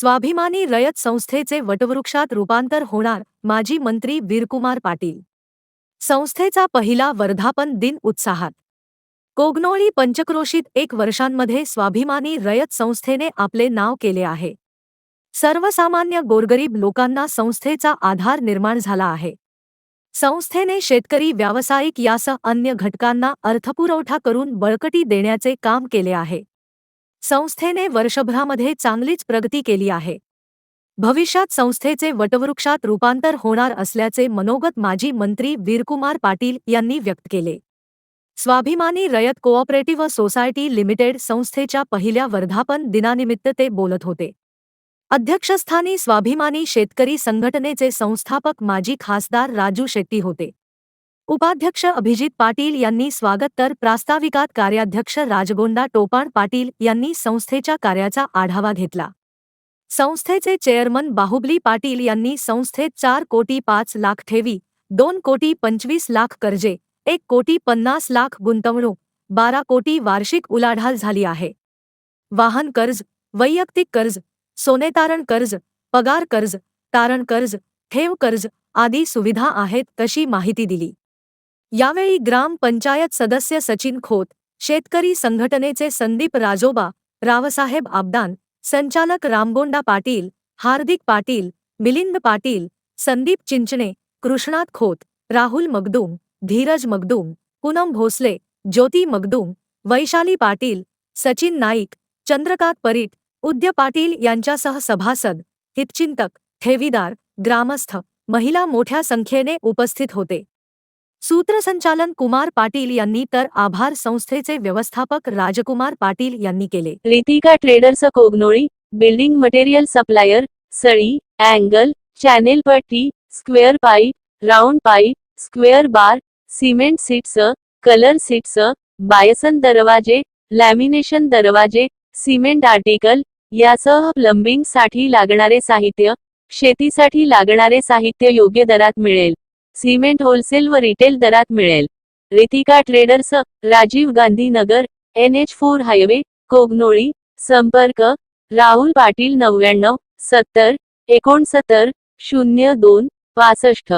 स्वाभिमानी रयत संस्थेचे वटवृक्षात रूपांतर होणार माजी मंत्री वीरकुमार पाटील. संस्थेचा पहिला वर्धापन दिन उत्साहात. कोगनोळी पंचक्रोशीत एक वर्षांमध्ये स्वाभिमानी रयत संस्थेने आपले नाव केले आहे. सर्वसामान्य गोरगरीब लोकांना संस्थेचा आधार निर्माण झाला आहे. संस्थेने शेतकरी व्यावसायिक यासह अन्य घटकांना अर्थपुरवठा करून बळकटी देण्याचे काम केले आहे. संस्थेने वर्षभरामध्ये चांगलीच प्रगती केली आहे. भविष्यात संस्थेचे वटवृक्षात रूपांतर होणार असल्याचे मनोगत माजी मंत्री वीरकुमार पाटील यांनी व्यक्त केले. स्वाभिमानी रयत कोऑपरेटिव्ह सोसायटी लिमिटेड संस्थेच्या पहिल्या वर्धापन दिनानिमित्त ते बोलत होते. अध्यक्षस्थानी स्वाभिमानी शेतकरी संघटनेचे संस्थापक माजी खासदार राजू शेट्टी होते. उपाध्यक्ष अभिजित पाटील यांनी स्वागत तर प्रास्ताविकात कार्याध्यक्ष राजगोंडा टोपाण पाटील यांनी संस्थेच्या कार्याचा आढावा घेतला. संस्थेचे चेअरमन बाहुबली पाटील यांनी संस्थेत चार कोटी पाच लाख ठेवी दोन कोटी पंचवीस लाख कर्जे एक कोटी पन्नास लाख गुंतवणूक बारा कोटी वार्षिक उलाढाल झाली आहे. वाहन कर्ज वैयक्तिक कर्ज सोनेतारण कर्ज पगार कर्ज तारण कर्ज ठेव कर्ज आदी सुविधा आहेत तशी माहिती दिली. यावेळी ग्राम पंचायत सदस्य सचिन खोत शेतकरी संघटनेचे संदीप राजोबा रावसाहेब आबदान संचालक रामगोंडा पाटील हार्दिक पाटील मिलिंद पाटील संदीप चिंचणे कृष्णात खोत राहुल मगदूम धीरज मगदूम पूनम भोसले ज्योती मगदूम वैशाली पाटील सचिन नाईक चंद्रकांत परीट उद्य पाटील यांच्यासह सभासद हितचिंतक ठेवीदार ग्रामस्थ महिला मोठ्या संख्येने उपस्थित होते. सूत्रसंचालन कुमार पाटील यांनी तर आभार संस्थेचे व्यवस्थापक राजकुमार पाटील यांनी केले. Ritika traders Kognoli building material supplier सळी angle channel पट्टी square pipe round pipe square bar cement sheets colour sheets Bison दरवाजे लॅमिनेशन दरवाजे सिमेंट आर्टिकल यासह प्लंबिंगसाठी लागणारे साहित्य शेतीसाठी लागणारे साहित्य योग्य दरात मिळेल. सिमेंट होलसेल व रिटेल दरात मिळेल. Ritika traders Rajiv Gandhi Nagar N H four highway Kognoli संपर्क राहुल पाटील नव्याण्णव सत्तर एकोणसत्तर शून्य दोन पासष्ट.